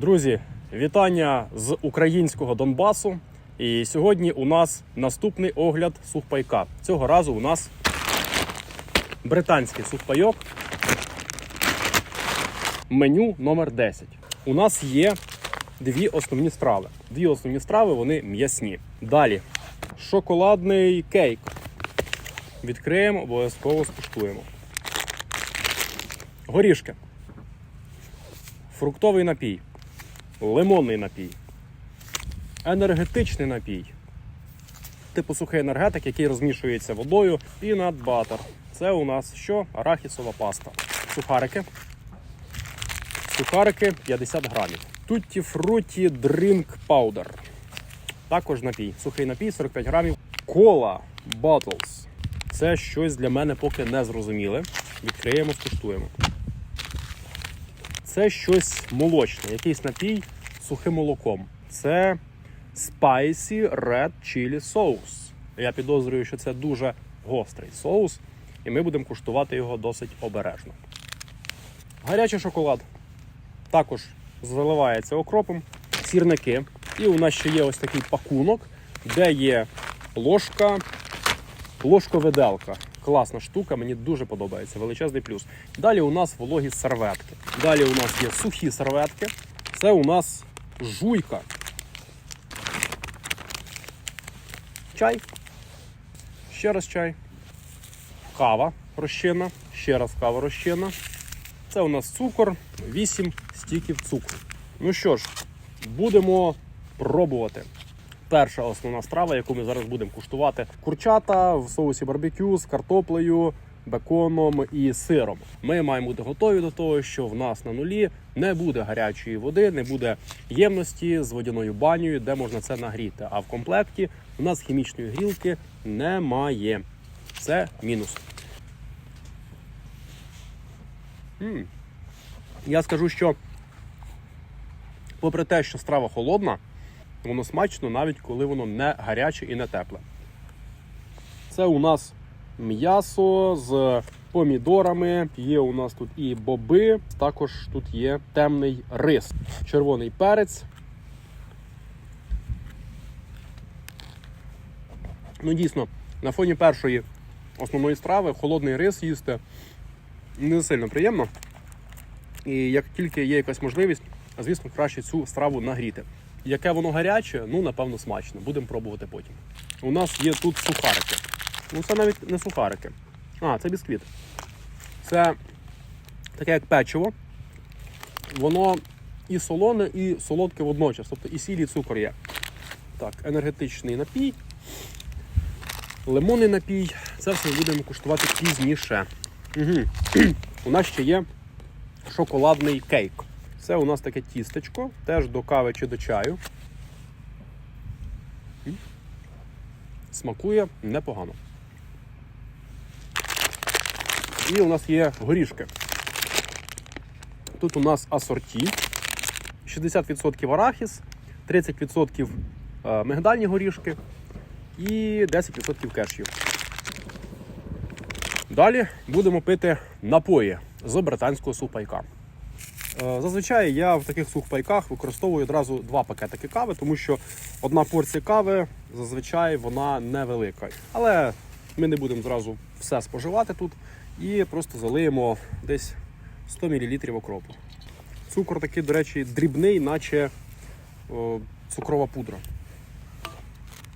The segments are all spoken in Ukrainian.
Друзі, вітання з українського Донбасу. І сьогодні у нас наступний огляд сухпайка. Цього разу у нас британський сухпайок. Меню номер 10. У нас є дві основні страви. Дві основні страви вони м'ясні. Далі шоколадний кейк. Відкриємо, обов'язково скуштуємо. Горішки. Фруктовий напій, лимонний напій, енергетичний напій, типу сухий енергетик, який розмішується водою, peanut butter. Це у нас що? Арахісова паста. Сухарики. Сухарики 50 грамів. Тутті фруті дринк паудер. Також напій. Сухий напій 45 грамів. Кола Bottles. Це щось для мене поки не зрозуміле. Відкриємо, скуштуємо. Це щось молочне, якийсь напій сухим молоком. Це Spicy Red Chili Sauce. Я підозрюю, що це дуже гострий соус, і ми будемо куштувати його досить обережно. Гарячий шоколад також заливається окропом, сірники. І у нас ще є ось такий пакунок, де є ложка, ложковиделка. Класна штука, мені дуже подобається. Величезний плюс. Далі у нас вологі серветки. Далі у нас є сухі серветки. Це у нас жуйка. Чай. Ще раз чай. Кава розчинна. Ще раз кава розчинна. Це у нас цукор, 8 стіків цукру. Ну що ж, будемо пробувати. Перша основна страва, яку ми зараз будемо куштувати, курчата в соусі барбекю з картоплею, беконом і сиром. Ми маємо бути готові до того, що в нас на нулі не буде гарячої води, не буде ємності з водяною банею, де можна це нагріти. А в комплекті у нас хімічної грілки немає. Це мінус. м Я скажу, що попри те, що страва холодна, воно смачно навіть коли воно не гаряче і не тепле. Це у нас м'ясо з помідорами. Є у нас тут і боби, також тут є темний рис, червоний перець. Ну, дійсно, на фоні першої основної страви холодний рис їсти не сильно приємно. І як тільки є якась можливість, звісно, краще цю страву нагріти. Яке воно гаряче, ну напевно смачно. Будемо пробувати потім. У нас є тут сухарики. Ну це навіть не сухарики. А, це бісквіт. Це таке як печиво. Воно і солоне, і солодке водночас. Тобто і сіль, і цукор є. Так, енергетичний напій, лимонний напій. Це все ми будемо куштувати пізніше. Угу. У нас ще є шоколадний кейк. Це у нас таке тістечко, теж до кави чи до чаю. Смакує непогано. І у нас є горішки. Тут у нас асорті. 60% арахіс, 30% е, мигдальні горішки і 10% кешю. Далі будемо пити напої з британського сухпайка. Е, Зазвичай я в таких сухпайках використовую одразу два пакетики кави, тому що одна порція кави зазвичай вона невелика. Але ми не будемо зразу все споживати тут і просто залиємо десь 100 мл окропу. Цукор такий, до речі, дрібний, наче о, цукрова пудра.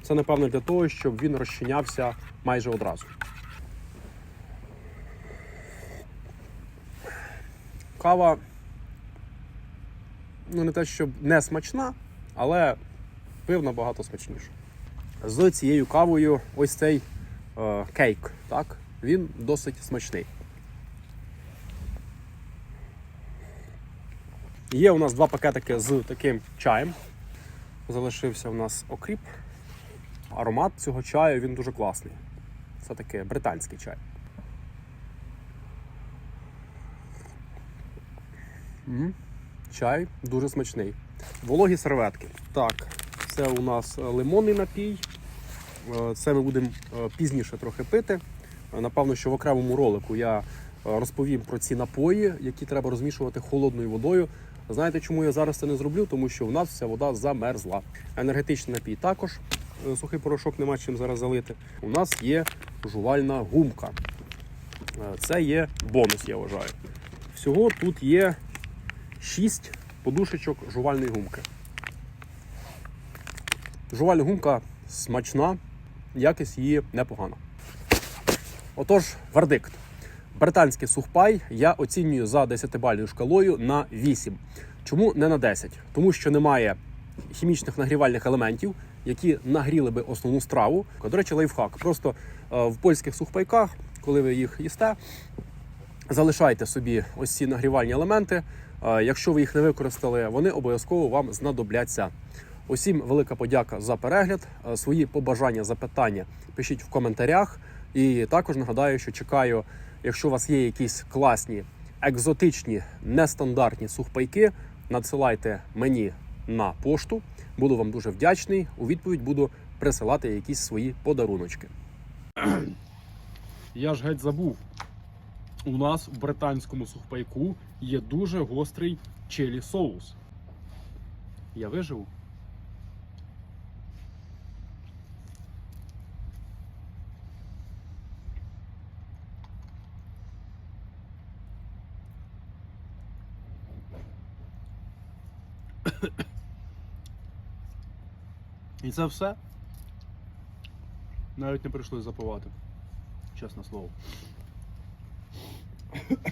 Це, напевно, для того, щоб він розчинявся майже одразу. Кава ну не те, щоб не смачна, але пив набагато смачніше. З цією кавою ось цей е, кейк, так, він досить смачний. Є у нас два пакетики з таким чаєм. Залишився у нас окріп. Аромат цього чаю він дуже класний. Це таке британський чай. Чай дуже смачний. Вологі серветки. Так, це у нас лимонний напій. Е, Це ми будемо е, пізніше трохи пити. Напевно, що в окремому ролику я е, розповім про ці напої, які треба розмішувати холодною водою. Знаєте, чому я зараз це не зроблю? Тому що в нас вся вода замерзла. Енергетичний напій також. е, Сухий порошок нема чим зараз залити. У нас є жувальна гумка. Е, Це є бонус, я вважаю. Всього тут є 6 подушечок жувальної гумки. Жувальна гумка смачна, якість її непогана. Отож, вердикт. Британський сухпай я оцінюю за 10-бальною шкалою на 8. Чому не на 10? Тому що немає хімічних нагрівальних елементів, які нагріли би основну страву. До речі, лайфхак. Просто е, в польських сухпайках, коли ви їх їсте, залишайте собі ось ці нагрівальні елементи. Е, Якщо ви їх не використали, вони обов'язково вам знадобляться. Усім велика подяка за перегляд. Е, Свої побажання, запитання пишіть в коментарях. І також нагадаю, що чекаю, якщо у вас є якісь класні, екзотичні, нестандартні сухпайки, надсилайте мені на пошту. Буду вам дуже вдячний. У відповідь буду присилати якісь свої подаруночки. Я ж геть забув. У нас в британському сухпайку є дуже гострий чилі соус. Я виживу. І це все. Навіть не прийшлося запивати. Чесне слово.